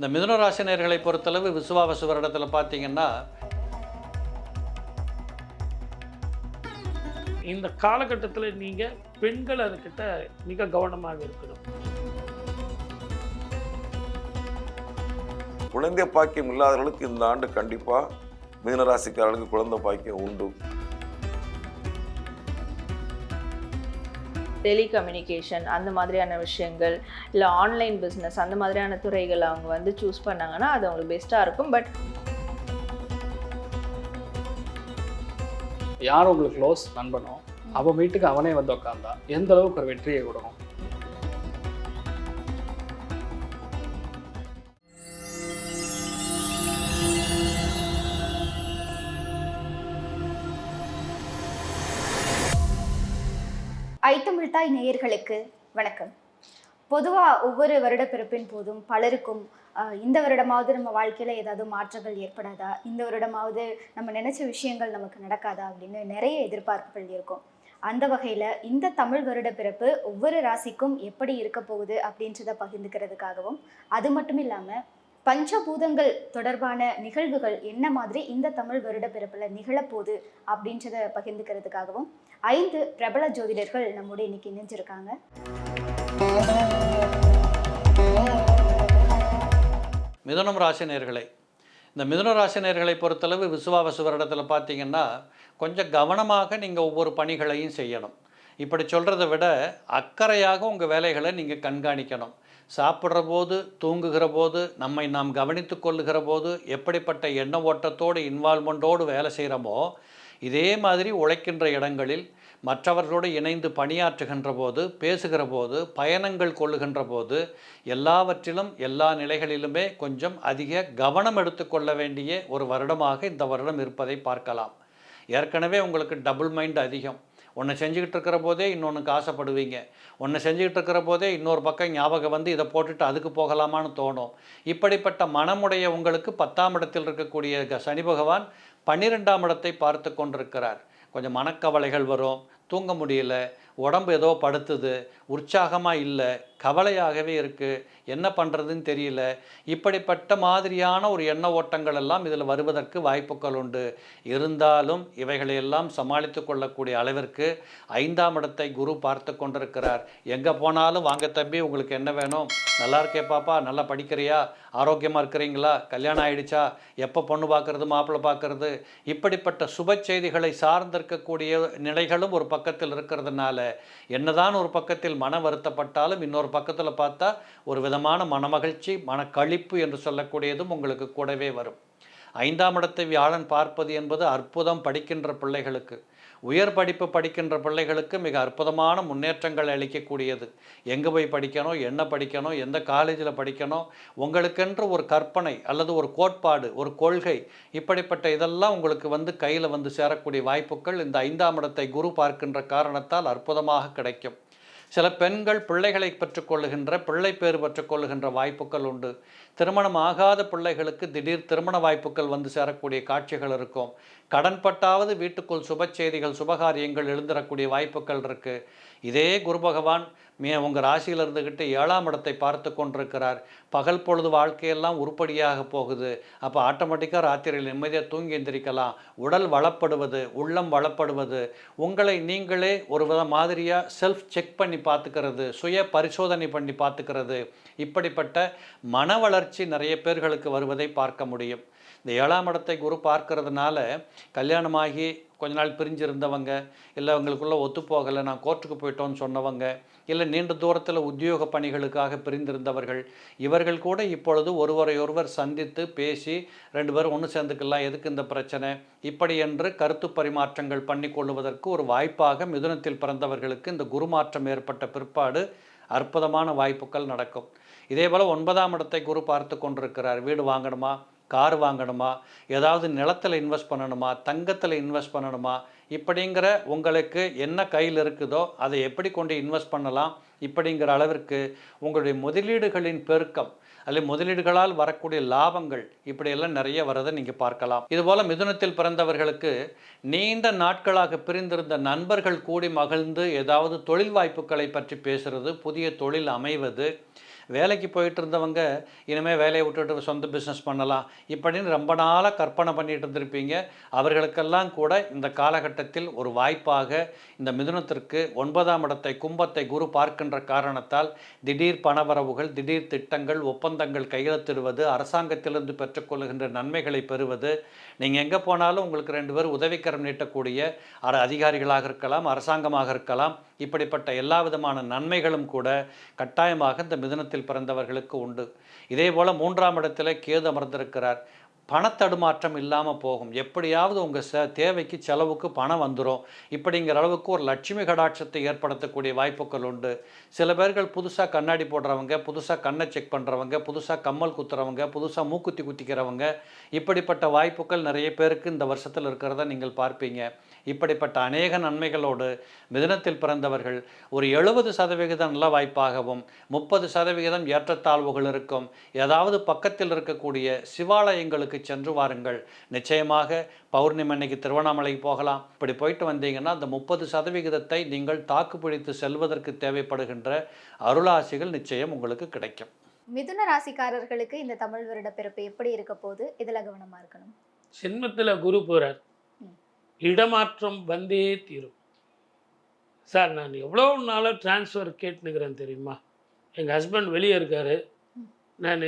இந்த மிதுன ராசினியர்களை பொறுத்தளவு விசுவாவசு வருடத்தில் பார்த்தீங்கன்னா இந்த காலகட்டத்தில் நீங்கள் பெண்கள் அதுக்கிட்ட மிக கவனமாக இருக்கணும். குழந்தை பாக்கியம் இல்லாதவர்களுக்கு இந்த ஆண்டு கண்டிப்பாக மீனராசிக்காரர்களுக்கு குழந்தை பாக்கியம் உண்டு. டெலிகம்யூனிகேஷன் அந்த மாதிரியான விஷயங்கள் இல்லை ஆன்லைன் பிஸ்னஸ் அந்த மாதிரியான துறைகள் அவங்க வந்து சூஸ் பண்ணாங்கன்னா அது அவங்களுக்கு பெஸ்ட்டாக இருக்கும். பட் யார் உங்களுக்கு க்ளோஸ் நண்பனோ அவன் வீட்டுக்கு அவனே வந்து உட்காந்தா எந்த அளவுக்கு ஒரு வெற்றியை கொடுக்கும்? ஐத்தமிழ் தாய் நேயர்களுக்கு வணக்கம். பொதுவாக ஒவ்வொரு வருடப்பிறப்பின் போதும் பலருக்கும் இந்த வருடமாவது நம்ம வாழ்க்கையில் ஏதாவது மாற்றங்கள் ஏற்படாதா? இந்த வருடமாவது நம்ம நினச்ச விஷயங்கள் நமக்கு நடக்காதா? அப்படின்னு நிறைய எதிர்பார்ப்புகள் இருக்கும். அந்த வகையில் இந்த தமிழ் வருட பிறப்பு ஒவ்வொரு ராசிக்கும் எப்படி இருக்க போகுது அப்படின்றத பகிர்ந்துக்கிறதுக்காகவும் அது மட்டும் இல்லாமல் பஞ்சபூதங்கள் தொடர்பான நிகழ்வுகள் என்ன மாதிரி இந்த தமிழ் வருட பிறப்பில் நிகழப்போகுது அப்படின்றத பகிர்ந்துக்கிறதுக்காகவும் ஐந்து பிரபல ஜோதிடர்கள் நம்முடைய இன்னைக்கு இணைஞ்சிருக்காங்க. மிதுனம் ராசினியர்களை இந்த மிதுன ராசினியர்களை பொறுத்தளவு விசுவாவசு வருடத்தில் பார்த்தீங்கன்னா கொஞ்சம் கவனமாக நீங்கள் ஒவ்வொரு பணிகளையும் செய்யணும். இப்படி சொல்கிறத விட அக்கறையாக உங்கள் வேலைகளை நீங்கள் கண்காணிக்கணும். சாப்பிட்ற போது தூங்குகிற போது நம்மை நாம் கவனித்து கொள்ளுகிற போது எப்படிப்பட்ட எண்ண ஓட்டத்தோடு இன்வால்மெண்ட்டோடு வேலை செய்கிறோமோ இதே மாதிரி உழைக்கின்ற இடங்களில் மற்றவர்களோடு இணைந்து பணியாற்றுகின்ற போது பேசுகிற போது பயணங்கள் கொள்ளுகின்ற போது எல்லாவற்றிலும் எல்லா நிலைகளிலுமே கொஞ்சம் அதிக கவனம் எடுத்துக்கொள்ள வேண்டிய ஒரு வருடமாக இந்த வருடம் இருப்பதை பார்க்கலாம். ஏற்கனவே உங்களுக்கு டபுள் மைண்ட் அதிகம். ஒன்று செஞ்சுக்கிட்டு இருக்கிற போதே இன்னொன்றுக்கு ஆசைப்படுவீங்க. ஒன்று செஞ்சுக்கிட்டு இருக்கிற போதே இன்னொரு பக்கம் ஞாபகம் வந்து இதை போட்டுட்டு அதுக்கு போகலாமான்னு தோணும். இப்படிப்பட்ட மனமுடைய உங்களுக்கு பத்தாம் இடத்தில் இருக்கக்கூடிய க- சனி பகவான் பன்னிரெண்டாம் இடத்தை பார்த்து கொண்டிருக்கிறார். கொஞ்சம் மனக்கவலைகள் வரும் தூங்க முடியல உடம்பு ஏதோ படுத்துது உற்சாகமாக இல்லை கவலையாகவே இருக்குது என்ன பண்ணுறதுன்னு தெரியல. இப்படிப்பட்ட மாதிரியான ஒரு எண்ண ஓட்டங்கள் எல்லாம் இதில் வருவதற்கு வாய்ப்புகள் உண்டு. இருந்தாலும் இவைகளையெல்லாம் சமாளித்து கொள்ளக்கூடிய அளவிற்கு ஐந்தாம் இடத்தை குரு பார்த்து கொண்டிருக்கிறார். எங்கே போனாலும் வாங்க தம்பி உங்களுக்கு என்ன வேணும்? நல்லா இருக்கே பாப்பா நல்லா படிக்கிறியா? ஆரோக்கியமாக இருக்கிறீங்களா? கல்யாணம் ஆயிடுச்சா? எப்போ பொண்ணு பார்க்குறது மாப்பிள்ளை பார்க்குறது இப்படிப்பட்ட சுப செய்திகளை சார்ந்திருக்கக்கூடிய நிலைகளும் ஒரு பக்கத்தில் இருக்கிறதுனால என்னதான் ஒரு பக்கத்தில் மன வருத்தப்பட்டாலும் இன்னொரு பக்கத்தில் பார்த்தா ஒரு விதமான மனமகிழ்ச்சி மனக்களிப்பு என்று சொல்லக்கூடியதும் உங்களுக்கு கூடவே வரும். ஐந்தாம் இடத்தை வியாழன் பார்ப்பது என்பது அற்புதம் படிக்கின்ற பிள்ளைகளுக்கு. உயர் படிப்பு படிக்கின்ற பிள்ளைகளுக்கு மிக அற்புதமான முன்னேற்றங்கள் அளிக்கக்கூடியது. எங்கே போய் படிக்கணும் என்ன படிக்கணும் எந்த காலேஜில் படிக்கணும் உங்களுக்கென்று ஒரு கற்பனை அல்லது ஒரு கோட்பாடு ஒரு கொள்கை இப்படிப்பட்ட இதெல்லாம் உங்களுக்கு வந்து கையில் வந்து சேரக்கூடிய வாய்ப்புகள் இந்த ஐந்தாம் இடத்தை குரு பார்க்கின்ற காரணத்தால் அற்புதமாக கிடைக்கும். சில பெண்கள் பிள்ளைகளை பெற்றுக்கொள்ளுகின்ற பிள்ளை பேர் பெற்றுக்கொள்ளுகின்ற வாய்ப்புகள் உண்டு. திருமணம் ஆகாத பிள்ளைகளுக்கு திடீர் திருமண வாய்ப்புகள் வந்து சேரக்கூடிய காட்சிகள் இருக்கும். கடன்பட்டாவது வீட்டுக்குள் சுப செய்திகள் சுபகாரியங்கள் எழுந்திரக்கூடிய வாய்ப்புகள் இருக்குது இதே குரு பகவான் மே உங்கள் ராசியில் இருந்துக்கிட்டு ஏழாம் இடத்தை பார்த்து கொண்டிருக்கிறார். பகல் பொழுது வாழ்க்கையெல்லாம் உருப்படியாக போகுது. அப்போ ஆட்டோமேட்டிக்காக ராத்திரியில் நிம்மதியாக தூங்கி எந்திரிக்கலாம். உடல் வளப்படுவது உள்ளம் வளப்படுவது உங்களை நீங்களே ஒரு வித மாதிரியாக செல்ஃப் செக் பண்ணி பார்த்துக்கிறது சுய பரிசோதனை பண்ணி பார்த்துக்கிறது. இப்படிப்பட்ட மன வளர்ச்சி நிறைய பேர்களுக்கு வருவதை பார்க்க முடியும். இந்த ஏழாம் இடத்தை குரு பார்க்கறதுனால கல்யாணமாகி கொஞ்ச நாள் பிரிஞ்சிருந்தவங்க இல்லை அவங்களுக்குள்ளே ஒத்து போகலை நான் கோர்ட்டுக்கு போயிட்டோன்னு சொன்னவங்க இல்லை நீண்ட தூரத்தில் உத்தியோக பணிகளுக்காக பிரிந்திருந்தவர்கள் இவர்கள் கூட இப்பொழுது ஒருவரையொருவர் சந்தித்து பேசி ரெண்டு பேரும் ஒன்று சேர்ந்துக்கலாம் எதுக்கு இந்த பிரச்சனை? இப்படி என்று கருத்து பரிமாற்றங்கள் பண்ணிக்கொள்வதற்கு ஒரு வாய்ப்பாக மிதுனத்தில் பிறந்தவர்களுக்கு இந்த குருமாற்றம் ஏற்பட்ட பிற்பாடு அற்புதமான வாய்ப்புகள் நடக்கும். இதேபோல் ஒன்பதாம் இடத்தை குரு பார்த்து கொண்டிருக்கிறார். வீடு வாங்கணுமா? கார் வாங்கணுமா? ஏதாவது நிலத்தில் இன்வெஸ்ட் பண்ணணுமா? தங்கத்தில் இன்வெஸ்ட் பண்ணணுமா? இப்படிங்கிற உங்களுக்கு என்ன கையில் இருக்குதோ அதை எப்படி கொண்டு இன்வெஸ்ட் பண்ணலாம்? இப்படிங்கிற அளவிற்கு உங்களுடைய முதலீடுகளின் பெருக்கம் அல்லது முதலீடுகளால் வரக்கூடிய லாபங்கள் இப்படியெல்லாம் நிறைய வரதை நீங்கள் பார்க்கலாம். இதுபோல் மிதுனத்தில் பிறந்தவர்களுக்கு நீண்ட நாட்களாக பிரிந்திருந்த நண்பர்கள் கூடி மகிழ்ந்து ஏதாவது தொழில் வாய்ப்புகளை பற்றி பேசுறது புதிய தொழில் அமைவது வேலைக்கு போயிட்டு இருந்தவங்க இனிமேல் வேலையை விட்டுட்டு சொந்த பிஸ்னஸ் பண்ணலாம் இப்படின்னு ரொம்ப நாளாக கற்பனை பண்ணிட்டு இருந்திருப்பீங்க. அவர்களுக்கெல்லாம் கூட இந்த காலகட்டத்தில் ஒரு வாய்ப்பாக இந்த மிதுனத்திற்கு ஒன்பதாம் இடத்தை கும்பத்தை குரு பார்க்கின்ற காரணத்தால் திடீர் பணவரவுகள் திடீர் திட்டங்கள் ஒப்பந்தங்கள் கையெழுத்திடுவது அரசாங்கத்திலிருந்து பெற்றுக்கொள்கின்ற நன்மைகளை பெறுவது நீங்கள் எங்கே போனாலும் உங்களுக்கு ரெண்டு பேர் உதவிக்கரம் நீட்டக்கூடிய அர அதிகாரிகளாக இருக்கலாம் அரசாங்கமாக இருக்கலாம். இப்படிப்பட்ட எல்லா விதமான நன்மைகளும் கூட கட்டாயமாக இந்த மிதனத்தில் பிறந்தவர்களுக்கு உண்டு. இதே போல் மூன்றாம் இடத்துல கேது அமர்ந்திருக்கிறார். பணத்தடுமாற்றம் இல்லாமல் போகும். எப்படியாவது உங்கள் ச தேவைக்கு செலவுக்கு பணம் வந்துடும் இப்படிங்கிற அளவுக்கு ஒரு லட்சுமி கடாட்சத்தை ஏற்படுத்தக்கூடிய வாய்ப்புகள் உண்டு. சில பேர்கள் புதுசாக கண்ணாடி போடுறவங்க புதுசாக கண்ணை செக் பண்ணுறவங்க புதுசாக கம்மல் குத்துறவங்க புதுசாக மூக்குத்தி குத்திக்கிறவங்க இப்படிப்பட்ட வாய்ப்புகள் நிறைய பேருக்கு இந்த வருஷத்தில் இருக்கிறத நீங்கள் பார்ப்பீங்க. இப்படிப்பட்ட அநேக நன்மைகளோடு மிதுனத்தில் பிறந்தவர்கள் ஒரு எழுபது சதவிகிதம் நல்ல வாய்ப்பாகவும் முப்பது சதவிகிதம் ஏற்றத்தாழ்வுகள் இருக்கும். ஏதாவது பக்கத்தில் இருக்கக்கூடிய சிவாலயங்களுக்கு சென்று வாருங்கள். நிச்சயமாக பௌர்ணமி அன்னைக்கு திருவண்ணாமலைக்கு போகலாம். இப்படி போயிட்டு வந்தீங்கன்னா அந்த முப்பது சதவிகிதத்தை நீங்கள் தாக்கு பிடித்து செல்வதற்கு தேவைப்படுகின்ற அருளாசிகள் நிச்சயம் உங்களுக்கு கிடைக்கும். மிதுன ராசிக்காரர்களுக்கு இந்த தமிழ் வருட பிறப்பு எப்படி இருக்க போகுது? இதுல கவனமா இருக்கணும்? ஜென்மத்தில் குரு போகிறார். இடமாற்றம் வந்தே தீரும். சார் நான் எவ்வளோ நாளாக ட்ரான்ஸ்ஃபர் கேட்டுனுக்கிறேன் தெரியுமா? எங்கள் ஹஸ்பண்ட் வெளியே இருக்கார். நான்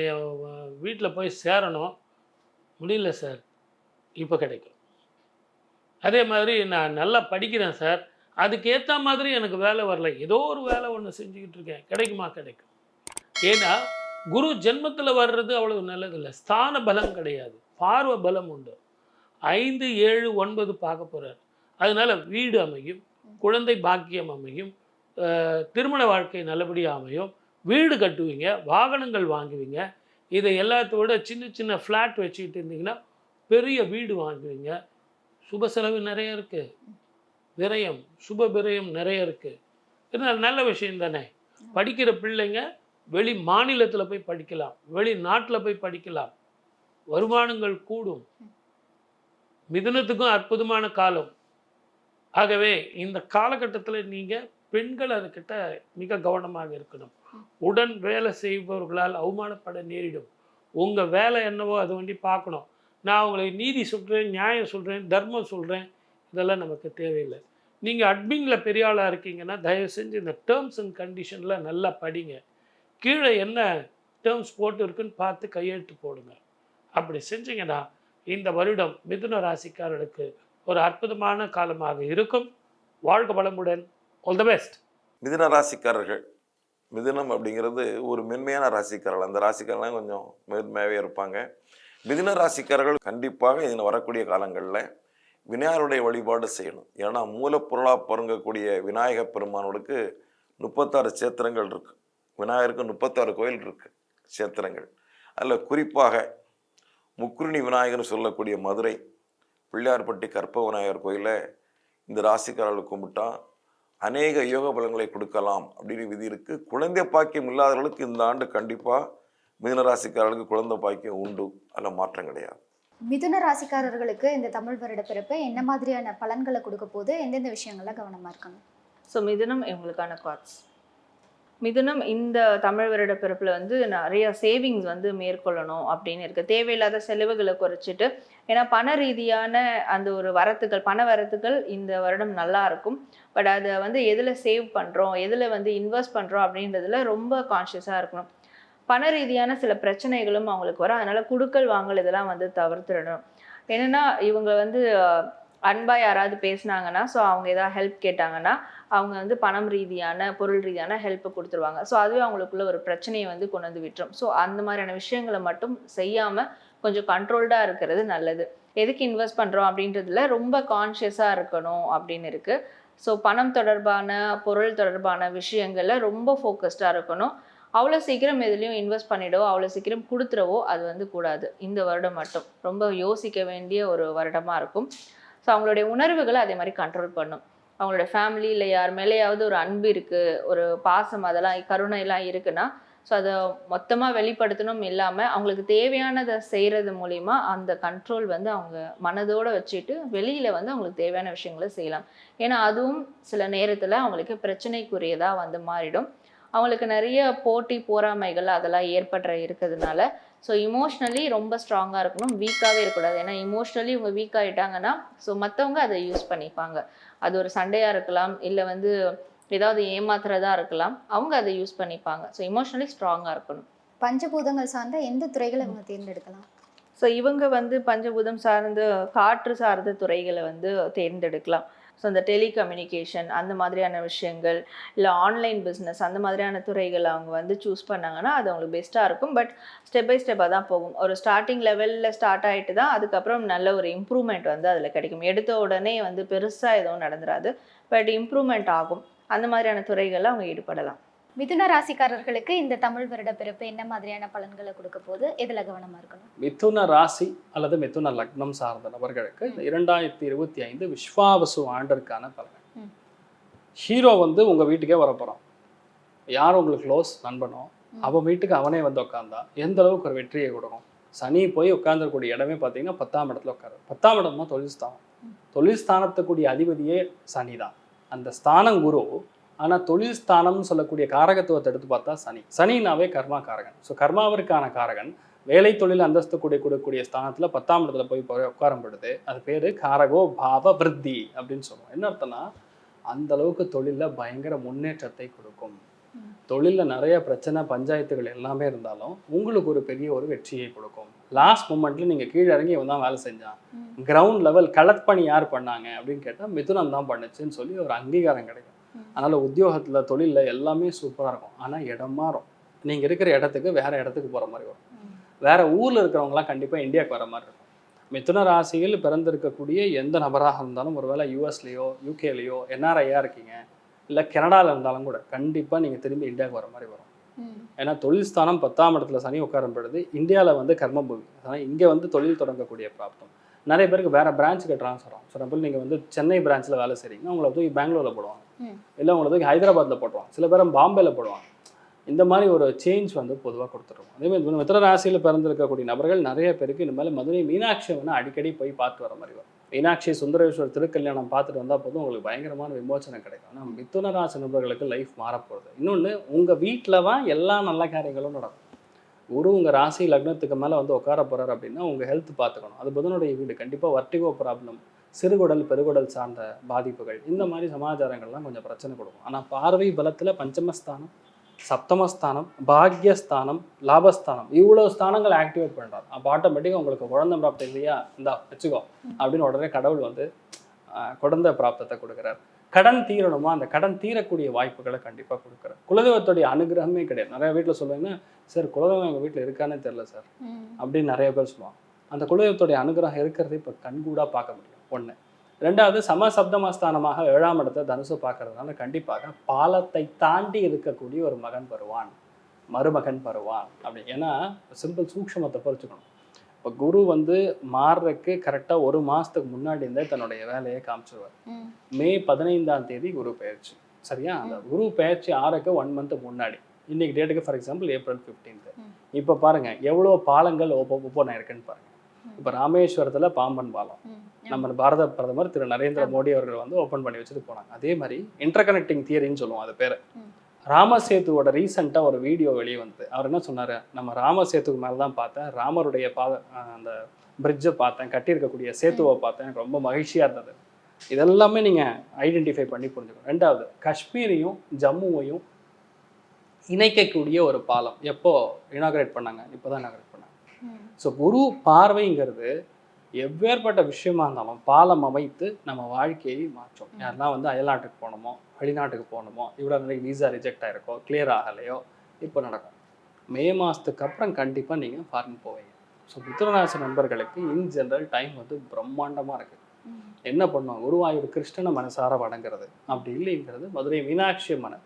வீட்டில் போய் சேரணும். முடியல சார். இப்போ கிடைக்கும். அதே மாதிரி நான் நல்லா படிக்கிறேன் சார். அதுக்கேற்ற மாதிரி எனக்கு வேலை வரல. ஏதோ ஒரு வேலை ஒன்று செஞ்சுக்கிட்டு இருக்கேன். கிடைக்குமா? கிடைக்கும். ஏன்னா குரு ஜென்மத்தில் வர்றது அவ்வளவு நல்லதில்லை ஸ்தான பலம் கிடையாது. பார்வை பலம் உண்டு. ஐந்து ஏழு ஒன்பது பார்க்க போகிறார் அதனால வீடு அமையும் குழந்தை பாக்கியம் அமையும் திருமண வாழ்க்கை நல்லபடியாக அமையும் வீடு கட்டுவீங்க வாகனங்கள் வாங்குவீங்க இதை எல்லாத்தோட சின்ன சின்ன ஃப்ளாட் வச்சுக்கிட்டு இருந்தீங்கன்னா பெரிய வீடு வாங்குவீங்க. சுப செலவு நிறைய இருக்குது விரயம் சுப விரயம் நிறைய இருக்குது இதனால் நல்ல விஷயம் தானே? படிக்கிற பிள்ளைங்க வெளி மாநிலத்தில் போய் படிக்கலாம் வெளி நாட்டில் போய் படிக்கலாம். வருமானங்கள் கூடும். மிதுனத்துக்கும் அற்புதமான காலம். ஆகவே இந்த காலகட்டத்தில் நீங்கள் பெண்கள் அதுக்கிட்ட மிக கவனமாக இருக்கணும். உடன் வேலை செய்பவர்களால் அவமானப்பட நேரிடும். உங்கள் வேலை என்னவோ அதை வண்டி பார்க்கணும். நான் உங்களை நீதி சொல்கிறேன் நியாயம் சொல்கிறேன் தர்மம் சொல்கிறேன் இதெல்லாம் நமக்கு தேவையில்லை. நீங்கள் அட்மினில் பெரிய ஆளாக இருக்கீங்கன்னா தயவு செஞ்சு இந்த டேர்ம்ஸ் அண்ட் கண்டிஷனில் நல்லா படிங்க. கீழே என்ன டேர்ம்ஸ் போட்டு இருக்குன்னு பார்த்து கையெழுத்து போடுங்க. அப்படி செஞ்சீங்கன்னா இந்த வருடம் மிதுன ராசிக்காரர்களுக்கு ஒரு அற்புதமான காலமாக இருக்கும். வாழ்க வளமுடன். ஆல் த பெஸ்ட் மிதுன ராசிக்காரர்கள் மிதுனம் அப்படிங்கிறது ஒரு மென்மையான ராசிக்காரர்கள். அந்த ராசிக்காரெல்லாம் கொஞ்சம் மென்மையாகவே இருப்பாங்க. மிதுன ராசிக்காரர்கள் கண்டிப்பாக இதில் வரக்கூடிய காலங்களில் விநாயகருடைய வழிபாடு செய்யணும். ஏன்னா மூலப்பொருளாக பொருங்கக்கூடிய விநாயக பெருமானோடுக்கு முப்பத்தாறு சேத்திரங்கள் இருக்கு. விநாயகருக்கு முப்பத்தாறு கோயில் இருக்கு சேத்திரங்கள் அதில் குறிப்பாக முக்குருணி விநாயகர்னு சொல்லக்கூடிய மதுரை பிள்ளையார்பட்டி கற்ப விநாயகர் கோயிலை இந்த ராசிக்காரர்கள் கும்பிட்டா அநேக யோக பலன்களை கொடுக்கலாம் அப்படின்னு விதி இருக்கு. குழந்தை பாக்கியம் இல்லாதவர்களுக்கு இந்த ஆண்டு கண்டிப்பாக மிதுன ராசிக்காரர்களுக்கு குழந்தை பாக்கியம் உண்டு. அதில் மாற்றம் கிடையாது. மிதுன ராசிக்காரர்களுக்கு இந்த தமிழ் வருட பிறப்பு என்ன மாதிரியான பலன்களை கொடுக்க போகுது? எந்தெந்த விஷயங்கள்ல கவனமா இருக்கணும்? ஸோ மிதுனம் இவங்களுக்கான கார்ட்ஸ் மிதுனம் இந்த தமிழ் வருட பிறப்பில் வந்து நிறைய சேவிங்ஸ் வந்து மேற்கொள்ளணும் அப்படின்னு இருக்குது தேவையில்லாத செலவுகளை குறைச்சிட்டு ஏன்னா பண ரீதியான அந்த ஒரு வரத்துகள் பண வரத்துகள் இந்த வருடம் நல்லா இருக்கும். பட் அதை வந்து எதில் சேவ் பண்ணுறோம் எதில் வந்து இன்வெஸ்ட் பண்ணுறோம் அப்படின்றதுல ரொம்ப கான்ஷியஸாக இருக்கணும். பண ரீதியான சில பிரச்சனைகளும் அவங்களுக்கு வரும். அதனால குடுக்கல் வாங்கல் இதெல்லாம் வந்து தவிர்த்துடணும். என்னன்னா இவங்க வந்து அன்பா யாராவது பேசுனாங்கன்னா ஸோ அவங்க ஏதாவது ஹெல்ப் கேட்டாங்கன்னா அவங்க வந்து பணம் ரீதியான பொருள் ரீதியான ஹெல்ப் கொடுத்துருவாங்க. ஸோ அதுவே அவங்களுக்குள்ள ஒரு பிரச்சனையை வந்து கொண்டு வந்து விட்டுரும். ஸோ அந்த மாதிரியான விஷயங்களை மட்டும் செய்யாமல் கொஞ்சம் கண்ட்ரோல்டாக இருக்கிறது நல்லது. எதுக்கு இன்வெஸ்ட் பண்ணுறோம் அப்படின்றதுல ரொம்ப கான்ஷியஸாக இருக்கணும் அப்படின்னு இருக்குது ஸோ பணம் தொடர்பான பொருள் தொடர்பான விஷயங்களில் ரொம்ப ஃபோக்கஸ்டாக இருக்கணும். அவ்வளோ சீக்கிரம் எதுலேயும் இன்வெஸ்ட் பண்ணிடவோ அவ்வளோ சீக்கிரம் கொடுத்துறவோ அது வந்து கூடாது. இந்த வருடம் மட்டும். ரொம்ப யோசிக்க வேண்டிய ஒரு வருடமாக இருக்கும். ஸோ அவங்களுடைய உணர்வுகளை அதே மாதிரி கண்ட்ரோல் பண்ணும். அவங்களோட ஃபேமிலி இல்லை யார் மேலேயாவது ஒரு அன்பு இருக்குது ஒரு பாசம் அதெல்லாம் கருணைலாம் இருக்குன்னா ஸோ அதை மொத்தமாக வெளிப்படுத்தணும் இல்லாமல் அவங்களுக்கு தேவையானதை செய்கிறது மூலிமா அந்த கண்ட்ரோல் வந்து அவங்க மனதோடு வச்சுட்டு வெளியில் வந்து அவங்களுக்கு தேவையான விஷயங்களை செய்யலாம். ஏன்னா அதுவும் சில நேரத்தில் அவங்களுக்கு பிரச்சனைக்குரியதாக வந்து மாறிடும். அவங்களுக்கு நிறைய போட்டி போராமைகள் அதெல்லாம் ஏற்படுற இருக்கிறதுனால ஸோ இமோஷ்னலி ரொம்ப ஸ்ட்ராங்காக இருக்கணும் வீக்காகவே இருக்கக்கூடாது. ஏன்னா இமோஷ்னலி இவங்க வீக் ஆகிட்டாங்கன்னா ஸோ மற்றவங்க அதை யூஸ் பண்ணிப்பாங்க. அது ஒரு சண்டையாக இருக்கலாம் இல்லை வந்து ஏதாவது ஏமாத்துறதா இருக்கலாம் அவங்க அதை யூஸ் பண்ணிப்பாங்க. ஸோ இமோஷ்னலி ஸ்ட்ராங்காக இருக்கணும். பஞ்சபூதங்கள் சார்ந்த எந்த துறைகளை இவங்க தேர்ந்தெடுக்கலாம்? ஸோ இவங்க வந்து பஞ்சபூதம் சார்ந்த காற்று சார்ந்த துறைகளை வந்து தேர்ந்தெடுக்கலாம். ஸோ இந்த டெலிகம்யூனிகேஷன் அந்த மாதிரியான விஷயங்கள் இல்லை ஆன்லைன் பிஸ்னஸ் அந்த மாதிரியான துறைகள் அவங்க வந்து சூஸ் பண்ணாங்கன்னா அது அவங்களுக்கு பெஸ்ட்டாக இருக்கும். பட் ஸ்டெப் பை ஸ்டெப்பாக தான் போகும். ஒரு ஸ்டார்டிங் லெவலில் ஸ்டார்ட் ஆகிட்டு தான் அதுக்கப்புறம் நல்ல ஒரு இம்ப்ரூவ்மெண்ட் வந்து அதில் கிடைக்கும். எடுத்த உடனே வந்து பெருசாக எதுவும் நடந்துடாது பட் இம்ப்ரூவ்மெண்ட் ஆகும். அந்த மாதிரியான துறைகளில் அவங்க ஈடுபடலாம். மிதுன ராசிக்காரர்களுக்கு இந்த தமிழ் வருட பிறப்பு என்ன மாதிரியான பலன்களை கொடுக்க போகுது? எதுல கவனமா இருக்கணும்? மிதுன ராசி அல்லது மிதுன லக்னம் சார்ந்த நபர்களுக்கு இந்த இரண்டாயிரத்தி இருபத்தி ஐந்து விஸ்வாவசு ஆண்டிற்கான பலன். ஹீரோ வந்து உங்க வீட்டுக்கே வரப்போறான். யார் உங்களுக்கு க்ளோஸ் நண்பனோ. அவன் வீட்டுக்கு அவனே வந்து உட்காந்தா எந்த அளவுக்கு ஒரு வெற்றியை கொடுக்கும்? சனி போய் உட்கார்ந்துருக்கூடிய இடமே பார்த்தீங்கன்னா பத்தாம் இடத்துல உட்காரு பத்தாம் இடம் தான் தொழில் ஸ்தானம். தொழில் ஸ்தானத்துக்குரிய அதிபதியே சனி தான் அந்த ஸ்தானம் குரு. ஆனால் தொழில் ஸ்தானம்னு சொல்லக்கூடிய காரகத்துவத்தை எடுத்து பார்த்தா சனி சனினாவே கர்மா காரகன் ஸோ கர்மாவிற்கான காரகன் வேலை தொழில் அந்தஸ்து கூடிய கூடக்கூடிய ஸ்தானத்தில் பத்தாம் இடத்துல போய் பொழுது அது பேர் காரகோ பாவ விருத்தி அப்படின்னு சொல்லுவோம் என்ன அர்த்தம்னா அந்த அளவுக்கு தொழிலில் பயங்கர முன்னேற்றத்தை கொடுக்கும். தொழிலில் நிறைய பிரச்சனை பஞ்சாயத்துகள் எல்லாமே இருந்தாலும் உங்களுக்கு ஒரு பெரிய ஒரு வெற்றியை கொடுக்கும் லாஸ்ட் மூமெண்ட்ல நீங்கள் கீழே இறங்கி இவன் தான் வேலை செஞ்சான். கிரவுண்ட் லெவல் களப்பணி யார் பண்ணாங்க அப்படின்னு கேட்டால் மிதுனம் தான் பண்ணுச்சுன்னு சொல்லி ஒரு அங்கீகாரம் கிடைக்கும். அதனால் உத்தியோகத்தில் தொழிலில் எல்லாமே சூப்பராக இருக்கும். ஆனால் இடம் மாறும். நீங்கள் இருக்கிற இடத்துக்கு வேற இடத்துக்கு போகிற மாதிரி வரும். வேறு ஊரில் இருக்கிறவங்களாம் கண்டிப்பாக இந்தியாவுக்கு வர மாதிரி இருக்கும். மிதுன ராசியில் பிறந்திருக்கக்கூடிய எந்த நபராக இருந்தாலும் ஒருவேளை யூஎஸ்லேயோ யூகேலேயோ என்ஆர்ஐயாக இருக்கீங்க இல்லை கனடாவில் இருந்தாலும் கூட கண்டிப்பாக நீங்கள் திரும்பி இந்தியாவுக்கு வர மாதிரி வரும். ஏன்னா தொழில் ஸ்தானம் பத்தாம் இடத்துல சனி உட்காரும் பொழுது இந்தியாவில் வந்து கர்மபூமி. அதனால் இங்கே வந்து தொழில் தொடங்கக்கூடிய பிராப்தம். நிறைய பேருக்கு வேற பிரான்ச்சுக்கு ட்ரான்ஸ்ஃபர் ஆகும். ஃபார் எக்ஸாம்பிள் நீங்கள் வந்து சென்னை பிரான்ச்சில் வேலை செய்றீங்கன்னா உங்களை தூக்கி பெங்களூரில் போடுவாங்க. இல்லை உங்களை தூக்கி ஹைதராபாத்தில் போட்டுருவாங்க. சில பேர் பாம்பேல போடுவாங்க. இந்த மாதிரி ஒரு சேஞ்ச் வந்து பொதுவாக கொடுத்துருவோம். அதே மாதிரி மித்திர ராசியில் பிறந்திருக்கக்கூடிய நபர்கள் நிறைய பேருக்கு இந்த மாதிரி மதுரை மீனாட்சியை வந்து அடிக்கடி போய் பார்த்து வர மாதிரி வரும். மீனாட்சி சுந்தரேஸ்வரர் திருக்கல்யாணம் பார்த்துட்டு வந்தால் போதும் உங்களுக்கு பயங்கரமான விமோசனம் கிடைக்கும். ஆனால் மிதுன ராசி நபர்களுக்கு லைஃப் மாறப்போகுது. இன்னொன்று உங்கள் வீட்டில் தான் எல்லா நல்ல காரியங்களும் நடக்கும். குரு உங்கள் ராசி லக்னத்துக்கு மேலே வந்து உட்கார போகிறார் அப்படின்னா உங்கள் ஹெல்த் பார்த்துக்கணும். அது புதனுடைய வீடு. கண்டிப்பாக வர்ட்டிகோ ப்ராப்ளம் சிறுகுடல் பெருகுடல் சார்ந்த பாதிப்புகள் இந்த மாதிரி சமாச்சாரங்கள்லாம் கொஞ்சம் பிரச்சனை கொடுக்கும். ஆனால் பார்வை பலத்தில் பஞ்சமஸ்தானம் சப்தமஸ்தானம் பாக்யஸ்தானம் லாபஸ்தானம் இவ்வளோ ஸ்தானங்கள் ஆக்டிவேட் பண்ணுறாரு அப்போ ஆட்டோமேட்டிக்காக உங்களுக்கு குழந்தை பிராப்தம் இல்லையா? இந்தா வச்சுக்கோ. அப்படின்னு உடனே கடவுள் வந்து குழந்தை பிராப்தத்தை கொடுக்குறாரு. கடன் தீரணுமா? அந்த கடன் தீரக்கூடிய வாய்ப்புகளை கண்டிப்பாக கொடுக்குறார் குலதெய்வத்துடைய அனுகிரகமே கிடையாது. நிறைய வீட்டில் சொல்லுவாங்கன்னா சார் குலதெய்வம் எங்கள் வீட்டில் இருக்கானே தெரில சார். அப்படின்னு நிறைய பேர் சொல்லுவாங்க. அந்த குலதெய்வத்துடைய அனுகிரகம் இருக்கிறது இப்போ கண்கூடாக பார்க்க முடியும். ஒன்று ரெண்டாவது சமசப்தமஸ்தானமாக ஏழாம் இடத்தை தனுசு பார்க்கறதுனால கண்டிப்பாக பாலத்தை தாண்டி இருக்கக்கூடிய ஒரு மகன் வருவான். மருமகன் வருவான். அப்படி. ஏன்னா சிம்பிள் சூக்ஷமத்தை பறிச்சுக்கணும் இப்போ குரு வந்து மாறுறதுக்கு கரெக்டாக ஒரு மாதத்துக்கு முன்னாடி இருந்தே தன்னுடைய வேலையை காமிச்சிருவார். ம். பதினைந்தாம் தேதி குரு பெயர்ச்சி. சரியா? அந்த குரு பெயர்ச்சி ஆறுக்கு ஒன் மந்த் முன்னாடி. இன்னைக்கு டேட்டுக்கு ஃபார் எக்ஸாம்பிள் ஏப்ரல் ஃபிஃப்டீன்த். இப்போ பாருங்க எவ்வளோ பாலங்கள் ஓப்பன் ஓப்பன் ஆயிருக்குன்னு பாருங்க. இப்போ ராமேஸ்வரத்துல பாம்பன் பாலம். நம்ம பாரத பிரதமர் திரு நரேந்திர மோடி அவர்கள் வந்து ஓப்பன் பண்ணி வச்சுட்டு போனாங்க. அதே மாதிரி இன்டர்கனெக்டிங் தியரின்னு சொல்லுவோம் அது பேர். ராமசேத்துவோட ரீசெண்டாக ஒரு வீடியோ வெளியே வந்தது. அவர் என்ன சொன்னாரு? நம்ம ராமசேத்துக்கு மேலே தான் பார்த்தேன். ராமருடைய பாத அந்த பிரிட்ஜை பார்த்தேன். கட்டியிருக்கக்கூடிய சேத்துவை பார்த்தேன். எனக்கு ரொம்ப மகிழ்ச்சியாக இருந்தது. இதெல்லாமே நீங்கள் ஐடென்டிஃபை பண்ணி புரிஞ்சுக்கணும். ரெண்டாவது காஷ்மீரையும் ஜம்முவையும் இணைக்கக்கூடிய ஒரு பாலம் எப்போ இனாகரேட் பண்ணாங்க? இப்போ தான் இனாகரேட் பண்ணாங்க. ஸோ குரு பார்வைங்கிறது எவ்வேற்பட்ட விஷயமா இருந்தாலும் பாலம் அமைத்து நம்ம வாழ்க்கையை மாற்றோம். யாரெல்லாம் வந்து அயல்நாட்டுக்கு போகணுமோ வெளிநாட்டுக்கு போகணுமோ இவ்வளோ நாளைக்கு வீசா ரிஜெக்ட் ஆகிருக்கோ கிளியர் ஆகலையோ இப்போ நடக்கும். மே மாதத்துக்கு அப்புறம் கண்டிப்பாக நீங்கள் ஃபாரின் போவீங்க. ஸோ மிதுனராசி நண்பர்களுக்கு இன் ஜென்ரல் டைம் வந்து பிரம்மாண்டமாக இருக்குது என்ன பண்ணும்? குருவாயூர் கிருஷ்ணனை மனசார வணங்குறது. அப்படி இல்லைங்கிறது மதுரை மீனாட்சி அம்மனை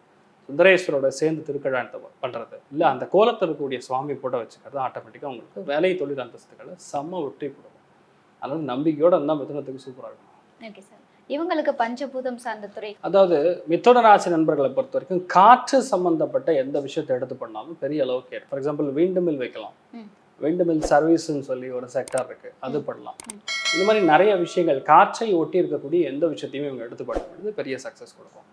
சுந்தரேஸ்வரோட சேர்ந்து திருக்கழாயத்தை பண்ணுறது இல்லை அந்த கோலத்தில் இருக்கக்கூடிய சுவாமி போட்ட வச்சுக்கிறது ஆட்டோமேட்டிக்காக உங்களுக்கு வேலை தொழில் அந்தஸ்துகளை செம்ம வெற்றி கொடுக்கும். அதனால நம்பிக்கையோட இருந்தால் மிதுனத்துக்கு சூப்பராக இருக்கும். ஓகே சார் இவங்களுக்கு பஞ்சபூதம் சார்ந்த துறை? அதாவது மிதுன ராசி நண்பர்களை பொறுத்த வரைக்கும் காற்று சம்பந்தப்பட்ட எந்த விஷயத்தை எடுத்து பண்ணாலும் பெரிய அளவுக்கு ஃபார் எக்ஸாம்பிள் விண்டுமில் வைக்கலாம். விண்டுமில் சர்வீஸ்ன்னு சொல்லி ஒரு செக்டர் இருக்கு. அது பண்ணலாம். இந்த மாதிரி நிறைய விஷயங்கள் காற்றை ஒட்டி இருக்கக்கூடிய எந்த விஷயத்தையுமே இவங்க எடுத்து பண்ணுறது பெரிய சக்ஸஸ் கொடுக்கும்.